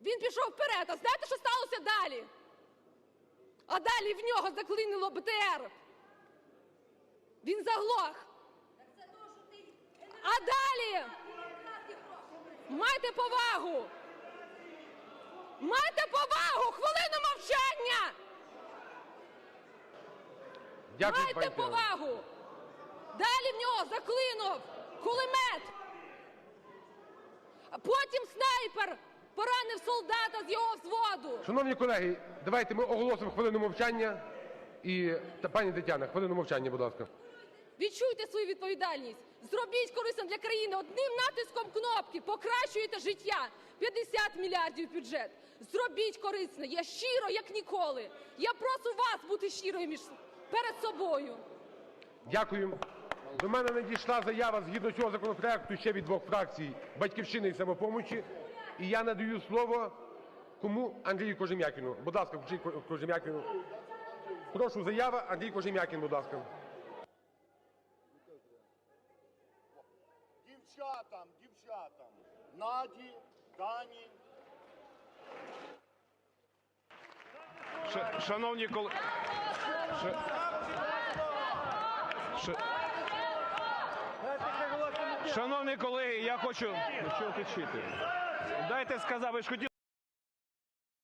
Він пішов вперед. А знаєте, що сталося далі? А далі в нього заклинило БТР. Він заглох. А далі майте повагу. Майте повагу! Хвилину мовчання! Дякую, Майте повагу! Далі в нього заклинув кулемет. А потім снайпер поранив солдата з його взводу. Шановні колеги, давайте ми оголосимо хвилину мовчання. І пані Тетяна, хвилину мовчання, будь ласка. Відчуйте свою відповідальність. Зробіть корисно для країни одним натиском кнопки. Покращуєте життя. 50 мільярдів бюджет. Зробіть корисно. Я щиро, як ніколи. Я прошу вас бути щирою між перед собою. Дякую. До мене надійшла заява згідно цього законопроекту ще від двох фракцій Батьківщини і самопомочі. І я надаю слово кому Андрію Кожем'якіну. Будь ласка, включіть Кожем'якіну. Прошу, заява Андрій Кожем'якін, будь ласка. Дівчатам, дівчатам. Наді, Дані. Ш- Шановні колеги. Шановні колеги, я хочу. Що кричити? Дайте сказати, ви ж хотіли.